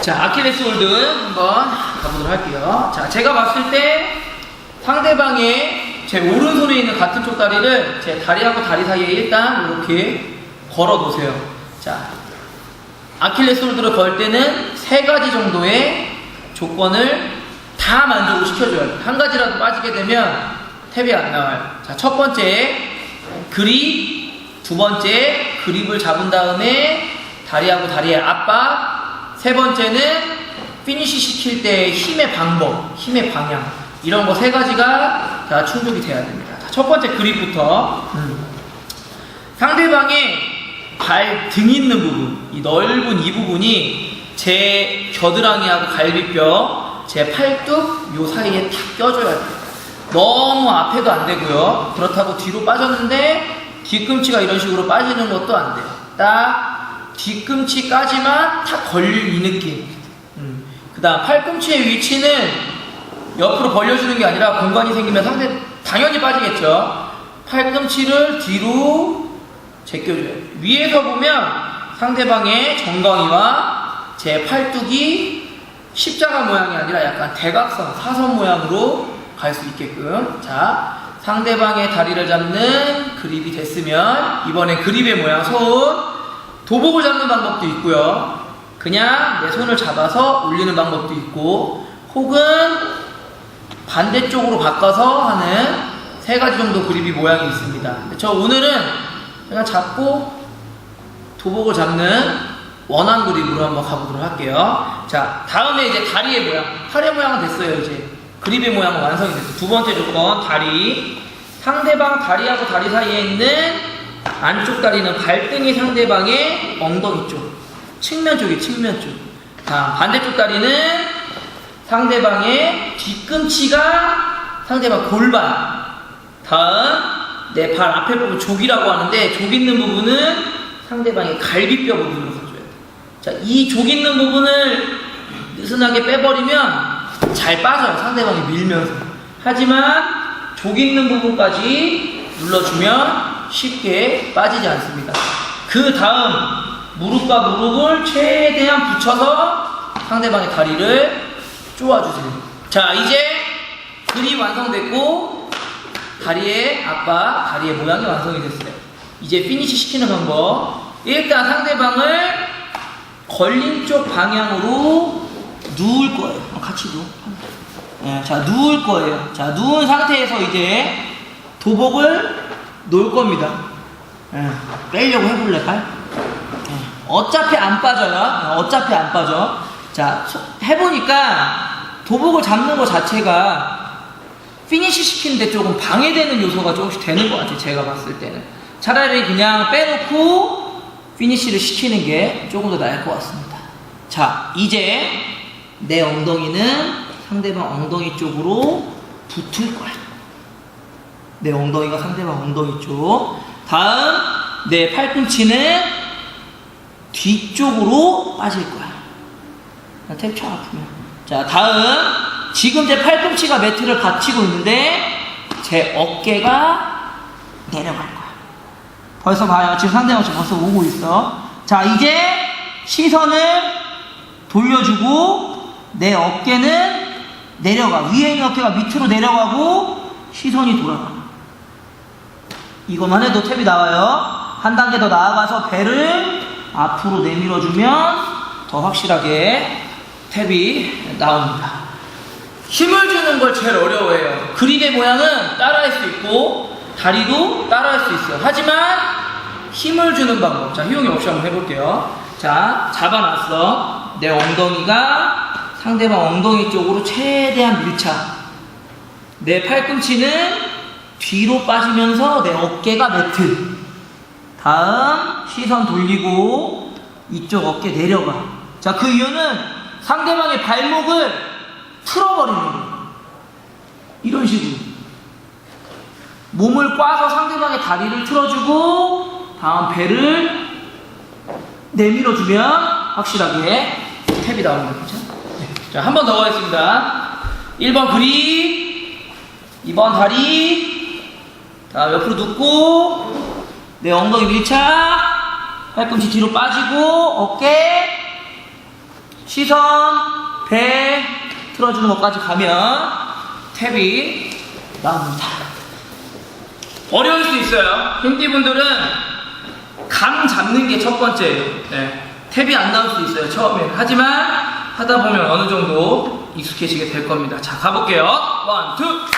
자, 아킬레스 홀드 한번 가보도록 할게요. 자, 제가 봤을 때 상대방의 제 오른손에 있는 같은 쪽 다리를 제 다리하고 다리 사이에 일단 이렇게 걸어 놓으세요. 자, 아킬레스 홀드를 걸 때는 세 가지 정도의 조건을 다 만족을 시켜줘야 돼요. 한 가지라도 빠지게 되면 탭이 안 나와요. 자, 첫 번째, 그립. 두 번째, 그립을 잡은 다음에 다리하고 다리의 압박. 세 번째는 피니시 시킬 때 힘의 방법, 힘의 방향. 이런 거 세 가지가 다 충족이 돼야 됩니다. 자, 첫 번째 그립부터. 음. 상대방의 발 등 있는 부분, 이 넓은 이 부분이 제 겨드랑이하고 갈비뼈, 제 팔뚝 요 사이에 탁 껴줘야 돼요. 너무 앞에도 안 되고요. 그렇다고 뒤로 빠졌는데 뒤꿈치가 이런 식으로 빠지는 것도 안 돼요. 딱 뒤꿈치까지만 탁 걸릴 이 느낌. 음. 그 다음 팔꿈치의 위치는 옆으로 벌려주는 게 아니라 공간이 생기면 상대 당연히 빠지겠죠. 팔꿈치를 뒤로 제껴줘요. 위에서 보면 상대방의 정강이와 제 팔뚝이 십자가 모양이 아니라 약간 대각선, 사선 모양으로 갈 수 있게끔. 자, 상대방의 다리를 잡는 그립이 됐으면, 이번엔 그립의 모양, 손, 도복을 잡는 방법도 있고요. 그냥 내 손을 잡아서 올리는 방법도 있고, 혹은 반대쪽으로 바꿔서 하는 세 가지 정도 그립이 모양이 있습니다. 저 오늘은 그냥 잡고 도복을 잡는 원한 그립으로 한번 가보도록 할게요. 자, 다음에 이제 다리의 모양. 팔의 모양은 됐어요, 이제. 그립의 모양은 완성이 됐어요. 두 번째 조건, 다리. 상대방 다리하고 다리 사이에 있는 안쪽 다리는 발등이 상대방의 엉덩이 쪽. 측면 쪽이 측면 쪽. 자, 반대쪽 다리는 상대방의 뒤꿈치가 상대방 골반. 다음, 내 발 앞에 부분 족이라고 하는데, 족 있는 부분은 상대방의 갈비뼈 부분으로 가줘야 돼. 자, 이 족 있는 부분을 느슨하게 빼버리면 잘 빠져요. 상대방이 밀면서. 하지만 족 있는 부분까지 눌러주면 쉽게 빠지지 않습니다. 그 다음 무릎과 무릎을 최대한 붙여서 상대방의 다리를 쪼아주세요. 자, 이제 그립 완성됐고 다리의 압박, 다리의 모양이 완성이 됐어요. 이제 피니시 시키는 방법. 일단 상대방을 걸린 쪽 방향으로 누울 거예요. 어, 같이 누워. 예, 자, 누울 거예요. 자, 누운 상태에서 이제 도복을 놓을 겁니다. 예, 빼려고 해볼래, 발? 예, 어차피 안 빠져요. 예, 어차피 안 빠져. 자, 소- 해보니까 도복을 잡는 것 자체가 피니시 시키는데 조금 방해되는 요소가 조금씩 되는 것 같아요. 제가 봤을 때는. 차라리 그냥 빼놓고 피니시를 시키는 게 조금 더 나을 것 같습니다. 자, 이제 내 엉덩이는 상대방 엉덩이 쪽으로 붙을 거야. 내 엉덩이가 상대방 엉덩이 쪽. 다음, 내 팔꿈치는 뒤쪽으로 빠질 거야. 탭쳐 아프면. 자, 다음. 지금 제 팔꿈치가 매트를 받치고 있는데, 제 어깨가 내려갈 거야. 벌써 봐요. 지금 상대방 지금 벌써 오고 있어. 자, 이제 시선을 돌려주고, 내 어깨는 내려가. 위에 있는 어깨가 밑으로 내려가고, 시선이 돌아가. 이것만 해도 탭이 나와요. 한 단계 더 나아가서 배를 앞으로 내밀어주면 더 확실하게 탭이 나옵니다. 힘을 주는 걸 제일 어려워해요. 그립의 모양은 따라할 수 있고 다리도 따라할 수 있어요. 하지만 힘을 주는 방법. 자, 희용이 없이 한번 해볼게요. 자, 잡아놨어. 내 엉덩이가 상대방 엉덩이 쪽으로 최대한 밀착. 내 팔꿈치는 뒤로 빠지면서 내 어깨가 매트. 다음 시선 돌리고 이쪽 어깨 내려가. 자, 그 이유는 상대방의 발목을 틀어버리는 거예요. 이런 식으로. 몸을 꽈서 상대방의 다리를 틀어주고 다음 배를 내밀어주면 확실하게 탭이. 그렇죠? 네. 자, 한 번 더 가겠습니다. 1번 그립, 2번 다리, 자, 옆으로 눕고, 내 엉덩이 밀착, 팔꿈치 뒤로 빠지고, 어깨, 시선, 배 틀어주는 것까지 가면 탭이 나옵니다. 어려울 수 있어요. 흰띠 분들은 감 잡는 게 첫 번째예요. 네. 탭이 안 나올 수 있어요. 처음에. 하지만 하다 보면 어느 정도 익숙해지게 될 겁니다. 자, 가볼게요. 원, 투.